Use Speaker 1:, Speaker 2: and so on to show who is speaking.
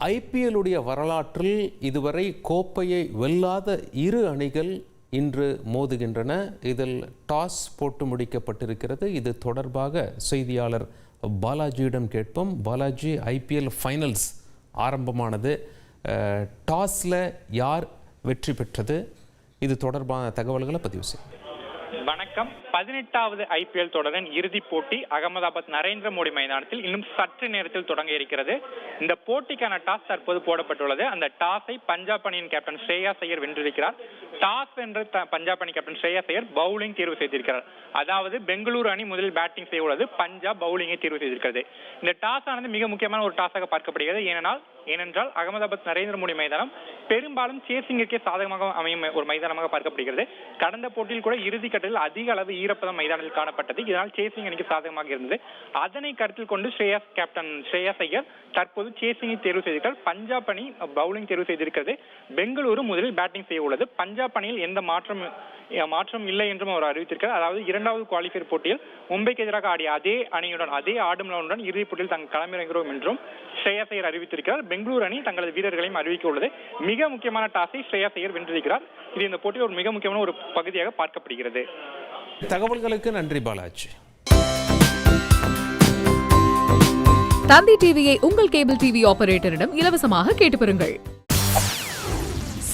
Speaker 1: ஐபிஎல்லுடைய வரலாற்றில் இதுவரை கோப்பையை வெல்லாத இரு அணிகள் இன்று மோதுகின்றன. இதில் டாஸ் போட்டு முடிக்கப்பட்டிருக்கிறது. இது தொடர்பாக செய்தியாளர் பாலாஜியிடம் கேட்போம். பாலாஜி ஐபிஎல் ஃபைனல்ஸ் ஆரம்பமானது. டாஸில் யார் வெற்றி பெற்றது? இது தொடர்பான தகவல்களை பதிவு செய்யும்
Speaker 2: வணக்கம். பதினெட்டாவது ஐபிஎல் தொடரின் இறுதிப் போட்டி அகமதாபாத் நரேந்திர மோடி மைதானத்தில் இன்னும் சற்று நேரத்தில் தொடங்க இருக்கிறது. இந்த போட்டிக்கான டாஸ் தற்போது போடப்பட்டுள்ளது. அந்த டாஸை பஞ்சாப் அணியின் கேப்டன் ஸ்ரேயா சையர் வென்றிருக்கிறார். டாஸ் வென்ற பஞ்சாப் அணி கேப்டன் ஸ்ரேயா சையர் பவுலிங் தேர்வு செய்திருக்கிறார். அதாவது பெங்களூரு அணி முதலில் பேட்டிங் செய்ய உள்ளது. பஞ்சாப் பவுலிங்கை தேர்வு செய்திருக்கிறது. இந்த டாஸ் ஆனது மிக முக்கியமான ஒரு டாஸாக பார்க்கப்படுகிறது. ஏனென்றால் ஏனென்றால் அகமதாபாத் நரேந்திர மோடி மைதானம் பெரும்பாலும் சேசிங்கிற்கே சாதகமாக அமையும் ஒரு மைதானமாக பார்க்கப்படுகிறது. கடந்த போட்டியில் கூட இறுதி கட்ட கட்டத்தில் அதிக அளவு ஈரப்பதம் மைதானத்தில் காணப்பட்டது. இதனால் சேசிங் அணிக்கு சாதகமாக இருந்தது. அதனை கருத்தில் கொண்டு ஸ்ரேயாஸ் கேப்டன் ஸ்ரேயாஸ் ஐயர் தற்போது சேசிங்கை தேர்வு செய்திருக்கிறார். பஞ்சாப் அணி பவுலிங் தேர்வு செய்திருக்கிறது. பெங்களூரு முதலில் பேட்டிங் செய்ய உள்ளது. பஞ்சாப் அணியில் எந்த மாற்றம் மாற்றம் இல்லை என்றும் அவர் அறிவித்திருக்கிறார். அதாவது இரண்டாவது குவாலிஃபயர் போட்டியில் மும்பைக்கு எதிராக ஆடிய அதே அணியுடன் அதே ஆடும் நலனுடன் இறுதிப் போட்டியில் தாங்கள் களமிறங்குகிறோம் என்றும் ஸ்ரேயாஸ் ஐயர் அறிவித்திருக்கிறார். பெங்களூரு அணி தங்களது வீரர்களையும் அறிவிக்க உள்ளது. மிக முக்கியமான டாஸை ஸ்ரேயாஸ் ஐயர் வென்றிருக்கிறார். இது இந்த போட்டியில் ஒரு மிக முக்கியமான ஒரு பகுதியாக பார்க்கப்படுகிறது.
Speaker 1: தகவல்களுக்கு நன்றி பாலாஜி.
Speaker 3: தந்தி டிவியை உங்கள் கேபிள் டிவி ஆபரேட்டரிடம் இலவசமாக கேட்டு பெறுங்கள்.